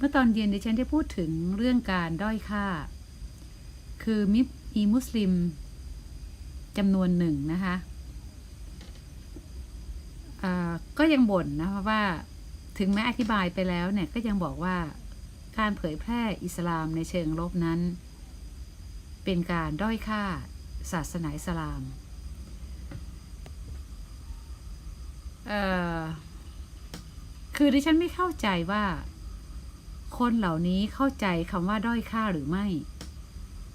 เมื่อตอนเย็นดิฉันได้พูดถึงเรื่องการด้อยค่า คือมิมีมุสลิมจำนวนหนึ่งนะคะก็ยังบ่นนะคะว่าถึงแม้อธิบายไปแล้วเนี่ยก็ยังบอกว่าการเผยแพร่อิสลามในเชิงลบนั้น เป็นการด้อยค่าศาสนาอิสลามคือดิฉันไม่เข้าใจว่า คนเหล่านี้เข้าใจคำว่าด้อยค่าหรือไม่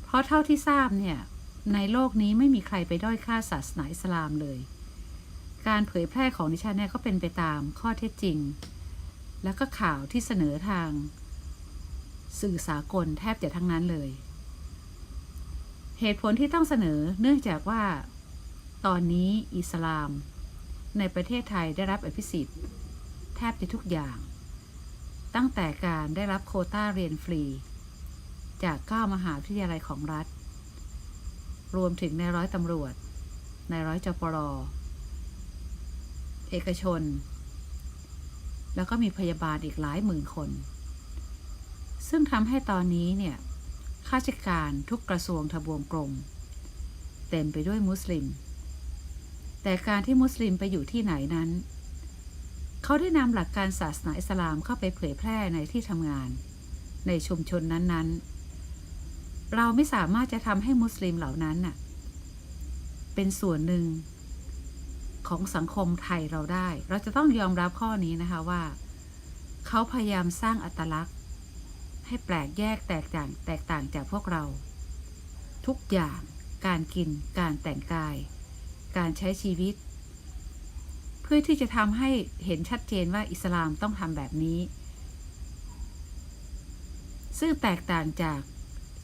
เพราะเท่าที่ทราบเนี่ย ในโลกนี้ไม่มีใครไปด้อยค่าศาสนาอิสลามเลย การเผยแพร่ของดิฉันเนี่ยก็เป็นไปตามข้อเท็จจริง แล้วก็ข่าวที่เสนอทาง สื่อสากลแทบจะทั้งนั้นเลย เหตุผลที่ต้องเสนอเนื่องจากว่า ตอนนี้อิสลาม ในประเทศไทยได้รับอภิสิทธิ์ แทบจะทุกอย่าง ตั้งแต่การได้รับโคต้าเรียนฟรี จากเก้ามหาวิทยาลัยของรัฐ รวมถึงในร้อยตำรวจ ในร้อยจปรเอกชน แล้วก็มีพยาบาลอีกหลายหมื่นคน ซึ่งทำให้ตอนนี้เนี่ยข้าราชการทุกกระทรวงทบวงกรมเต็มไปด้วยมุสลิม แต่การที่มุสลิมไปอยู่ที่ไหนนั้น เขาได้นำหลักการศาสนาอิสลามเข้าไปเผยแพร่ในที่ทำงาน ในชุมชนนั้นๆ เราไม่สามารถจะทำให้มุสลิมเหล่านั้นน่ะเป็นส่วนหนึ่งของสังคมไทยเราได้ เราจะต้องยอมรับข้อนี้นะคะว่า เขาพยายามสร้างอัตลักษณ์ ให้แปลกแยกแตกต่างแตกต่างจากพวกเรา ทุกอย่าง การกิน การแต่งกาย การใช้ชีวิต เพื่อที่จะทำให้เห็นชัดเจนว่าอิสลามต้องทำแบบนี้ ซึ่งแตกต่างจาก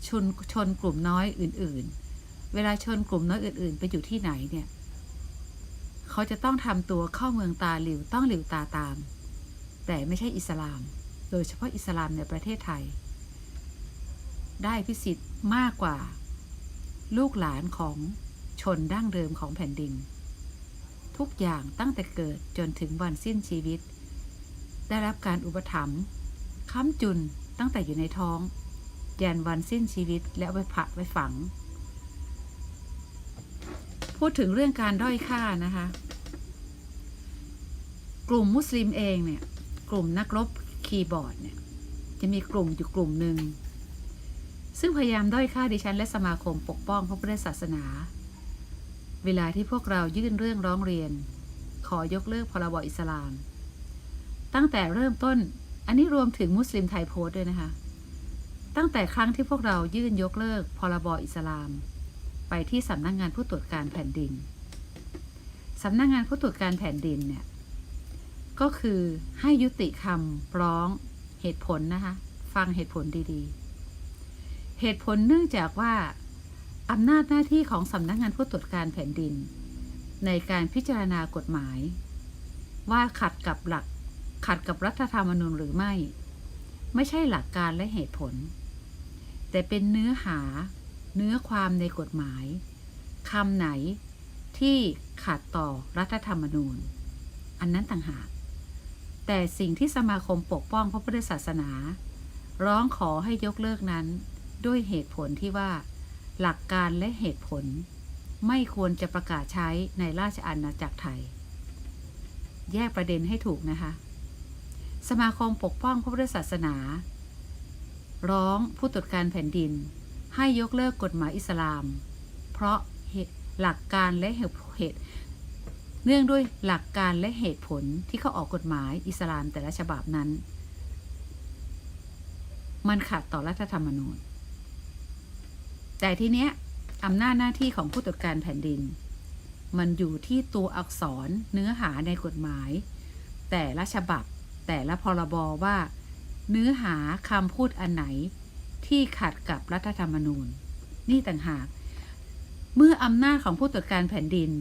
ชนชนกลุ่มน้อยอื่น ๆ เวลาชนกลุ่มน้อยอื่น ๆ ไปอยู่ที่ไหนเนี่ย เขาจะต้องทำตัวเข้าเมืองตาหลิวต้องหลิวตาตาม แต่ไม่ใช่อิสลาม โดยเฉพาะอิสลามในประเทศไทย ได้พิสิทธิ์มากกว่า ลูกหลานของชนดั้งเดิมของแผ่นดิน ทุกอย่างตั้งแต่เกิดจนถึงวันสิ้นชีวิต ได้รับการอุปถัมภ์ค้ำจุนตั้งแต่อยู่ในท้อง ยันวันสิ้นชีวิตและไว้ผักไว้ฝัง พูดถึงเรื่องการด้อยค่านะคะ กลุ่มมุสลิมเองเนี่ย กลุ่มนักรบคีย์บอร์ดเนี่ย จะมีกลุ่มอยู่กลุ่มหนึ่งซึ่งพยายามด้อยค่าดิฉันและสมาคมปกป้องพระพุทธศาสนา เวลาที่พวกเรายื่นเรื่องร้องเรียน ขอยกเลิกพรบอิสลาม ตั้งแต่เริ่มต้น อันนี้รวมถึงมุสลิมไทยโพสต์ด้วยนะคะ ตั้งแต่ครั้งที่พวกเรายื่นยกเลิกพรบอิสลาม ไปที่สำนักงงานผู้ตรวจการแผ่นดินสำนักงงานผู้ตรวจการแผ่นดินเนี่ยก็คือให้ยุติคำร้องเหตุผลนะคะ ฟังเหตุผลดีๆ เหตุผลเนื่องจากว่า อำนาจหน้าที่ของสำนักงานผู้ตรวจการแผ่นดิน ในการพิจารณากฎหมาย ว่าขัดกับหลักขัดกับรัฐธรรมนูญหรือไม่ ไม่ใช่หลักการและเหตุผล แต่เป็นเนื้อหา เนื้อความในกฎหมายคำไหนที่ขัดต่อรัฐธรรมนูญ อันนั้นต่างหาก แต่สิ่งที่สมาคมปกป้องพระพุทธศาสนา ร้องขอให้ยกเลิกนั้นด้วยเหตุผลที่ว่า หลักการและเหตุผล ไม่ควรจะประกาศใช้ในราชอาณาจักรไทย แยกประเด็นให้ถูกนะคะ สมาคมปกป้องพระพุทธศาสนา ร้องผู้ตรวจการแผ่นดิน ให้ยกเลิกกฎหมายอิสลาม เพราะหลักการและเหตุเนื่องด้วยหลักการและเหตุผลที่เขาออกกฎหมายอิสลามแต่ละฉบับนั้น มันขัดต่อรัฐธรรมนูญ แต่ทีเนี้ยอำนาจหน้าที่ของผู้ตรวจการแผ่นดิน มันอยู่ที่ตัวอักษรเนื้อหาในกฎหมาย แต่ละฉบับ แต่ละพรบว่า เนื้อหาคำพูดอันไหนที่ขัดกับรัฐธรรมนูญ นี่ต่างหาก เมื่ออำนาจของผู้ตรวจการแผ่นดิน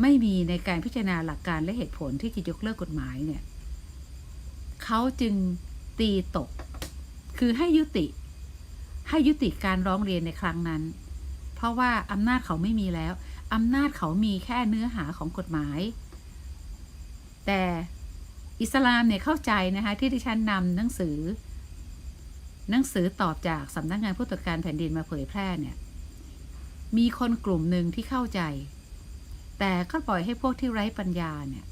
ไม่มีในการพิจารณาหลักการและเหตุผลที่จะยกเลิกกฎหมายเนี่ยเขาจึงตีตก คือให้ยุติ ให้ยุติการร้องเรียนในครั้งนั้น เพราะว่าอำนาจเขาไม่มีแล้ว อำนาจเขามีแค่เนื้อหาของกฎหมาย แต่อิสลามเนี่ยเข้าใจนะคะที่ดิฉันนำหนังสือ หนังสือตอบจากสำนักงานผู้ตรวจการแผ่นดินมาเผยแพร่เนี่ยมีคนกลุ่มหนึ่งที่เข้าใจ แต่ก็ปล่อยให้พวกที่ไร้ปัญญาเนี่ย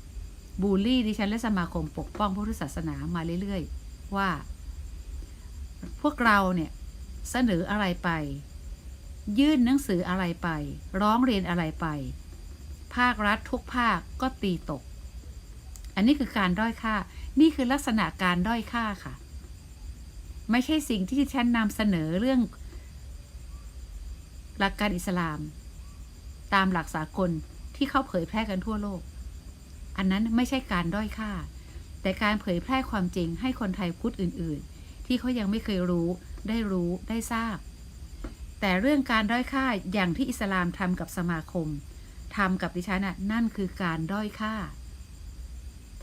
บูลลี่ดิฉันและสมาคมปกป้องพระพุทธศาสนามาเรื่อย ๆ ว่า พวกเราเนี่ย เสนออะไรไป ยื่นหนังสืออะไรไป ร้องเรียนอะไรไป ภาครัฐทุกภาคก็ตีตก อันนี้คือการด้อยค่า นี่คือลักษณะการด้อยค่าค่ะ ไม่ใช่สิ่งที่ฉันนำเสนอเรื่อง หลักการอิสลาม ตามหลักสากลที่เขาเผยแพร่กันทั่วโลก อันนั้นไม่ใช่การด้อยค่า แต่การเผยแพร่ความจริงให้คนไทยพุทธอื่น ๆ ที่เขายังไม่เคยรู้ ได้รู้ได้ทราบ แต่เรื่องการด้อยค่าอย่างที่อิสลามทำกับสมาคมทำกับดิฉันน่ะนั่นคือการด้อยค่า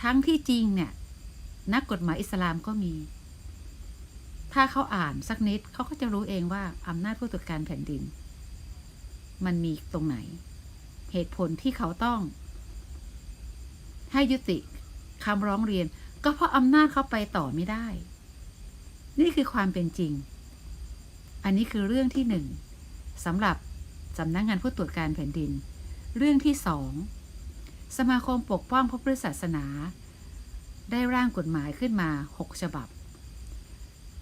ทั้งที่จริงเนี่ย นักกฎหมายอิสลามก็มี ถ้าเขาอ่านสักนิดเขาก็จะรู้เองว่าอำนาจผู้ตรวจการแผ่นดิน มันมีตรงไหน เหตุผลที่เขาต้อง ให้ยุติคำร้องเรียน ก็เพราะอำนาจเขาไปต่อไม่ได้ นี่คือความเป็นจริง อันนี้คือเรื่องที่หนึ่งสำหรับสำนักงงานผู้ตรวจการแผ่นดิน เรื่องที่สองสมาคมปกป้องพระพุทธศาสนา ได้ร่างกฎหมายขึ้นมาหกฉบับ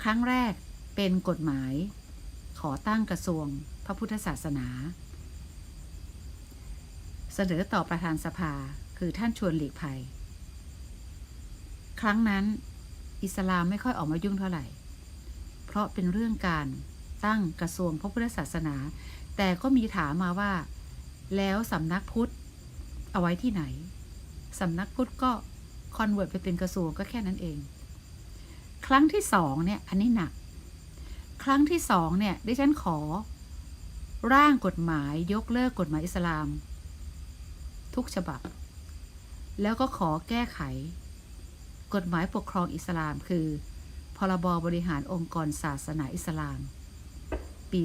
ครั้งแรกเป็นกฎหมาย ขอตั้งกระทรวงพระพุทธศาสนา เสนอต่อประธานสภาคือท่านชวนหลีกภัย ครั้งนั้น อิสลามไม่ค่อยออกมายุ่งเท่าไหร่ เพราะเป็นเรื่องการตั้งกระทรวงพระพุทธศาสนา แต่ก็มีถามมาว่า แล้วสำนักพุทธเอาไว้ที่ไหนสำนักพุทธก็คอนเวิร์ตไปเป็นกระทรวงก็แค่นั้นเอง ครั้งที่สองเนี่ยอันนี้หนัก ครั้งที่สองเนี่ยดิฉันขอ ร่างกฎหมายยกเลิกกฎหมายอิสลาม ทุกฉบับ แล้วก็ขอแก้ไข กฎหมายปกครองอิสลามคือ พรบบริหารองค์กรศาสนาอิสลาม ปี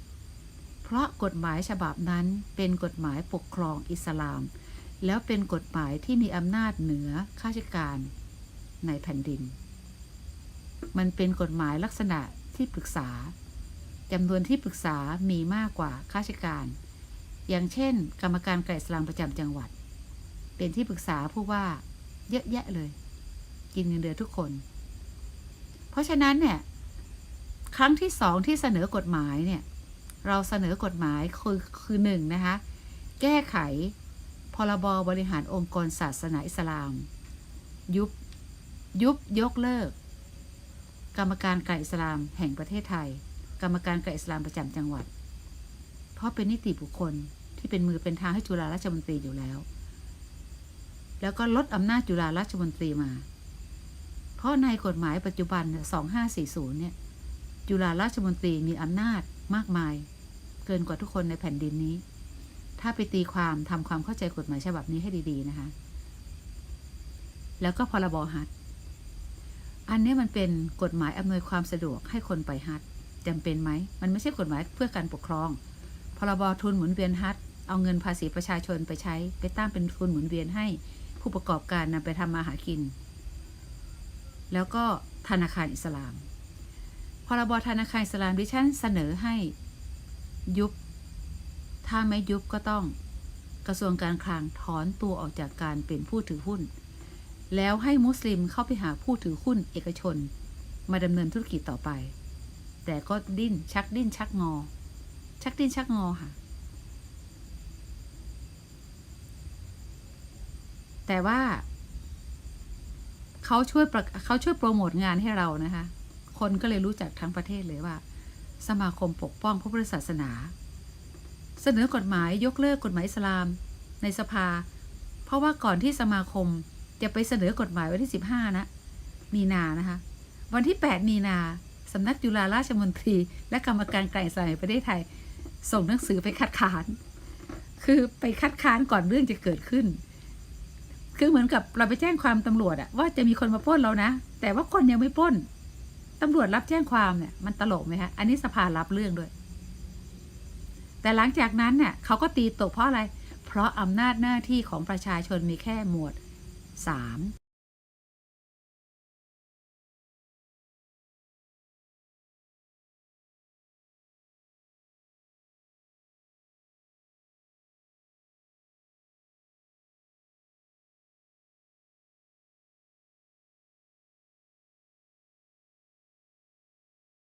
2540 เพราะกฎหมายฉบับนั้นเป็นกฎหมายปกครองอิสลาม แล้วเป็นกฎหมายที่มีอำนาจเหนือข้าราชการในแผ่นดิน มันเป็นกฎหมายลักษณะที่ปรึกษาจำนวนที่ปรึกษามีมากกว่าข้าราชการ อย่างเช่น กรรมการไก่สลามประจำจังหวัด เป็นที่ปรึกษาผู้ว่าเยอะแยะเลย กินเงินเดือนทุกคน เพราะฉะนั้นเนี่ย ครั้งที่สองที่เสนอกฎหมายเนี่ย เราเสนอกฎหมายคือคือหนึ่งนะคะ แก้ไขพรบบริหารองค์กรศาสนาอิสลาม ยุบยุบยกเลิก กรรมการไก่อิสลามแห่งประเทศไทย กรรมการไก่อิสลามประจำจังหวัด เพราะเป็นนิติบุคคลที่เป็นมือเป็นทางให้จุฬาราชมนตรีอยู่แล้ว แล้วก็ลดอำนาจจุฬาราชมนตรีมา เพราะในกฎหมายปัจจุบัน 2540 เนี่ย จุฬาราชมนตรีมีอำนาจมากมาย เกินกว่าทุกคนในแผ่นดินนี้ ถ้าไปตีความทำความเข้าใจกฎหมายฉบับนี้ให้ดี ๆ นะคะ แล้วก็พรบฮัทอันนี้มันเป็นกฎหมายอำนวยความสะดวกให้คนไปฮัทจำเป็นไหม มันไม่ใช่กฎหมายเพื่อการปกครอง พรบทุนหมุนเวียนฮัทเอาเงินภาษีประชาชนไปใช้ ไปตั้งเป็นทุนหมุนเวียนให้ผู้ประกอบการนำไปทำมาหากิน แล้วก็ธนาคารอิสลาม พรบธนาคารอิสลามดิฉันเสนอให้ยุบ ถ้าไม่ยุบก็ต้องกระทรวงการคลังถอนตัวออกจากการเป็นผู้ถือหุ้น แล้วให้มุสลิมเข้าไปหาผู้ถือหุ้นเอกชน มาดำเนินธุรกิจต่อไป แต่ก็ดิ้นชักดิ้นชักงอ ชักดิ้นชักงอค่ะ แต่ว่า เขาช่วยเขาช่วยโปรโมทงานให้เรานะคะ คนก็เลยรู้จักทั้งประเทศเลยว่า สมาคมปกป้องพระพุทธศาสนา เสนอกฎหมายยกเลิกกฎหมายอิสลามในสภา เพราะว่าก่อนที่สมาคมจะไปเสนอกฎหมายวันที่ 15 นะ มีนานะคะ วันที่ 8 มีนาสำนักจุฬาราชมนตรี และกรรมการไกลสายประเทศไทย ส่งหนังสือไปคัดค้าน คือไปคัดค้านก่อนเรื่องจะเกิดขึ้น คือเหมือนกับเราไปแจ้งความตำรวจอะว่าจะมีคนมาปล้นเรานะ แต่ว่าคนยังไม่ปล้นตำรวจรับแจ้งความเนี่ยมันตลกไหมคะอันนี้สภารับเรื่องด้วย แต่หลังจากนั้นเนี่ยเขาก็ตีตกเพราะอะไร เพราะอำนาจหน้าที่ของประชาชนมีแค่หมวดสาม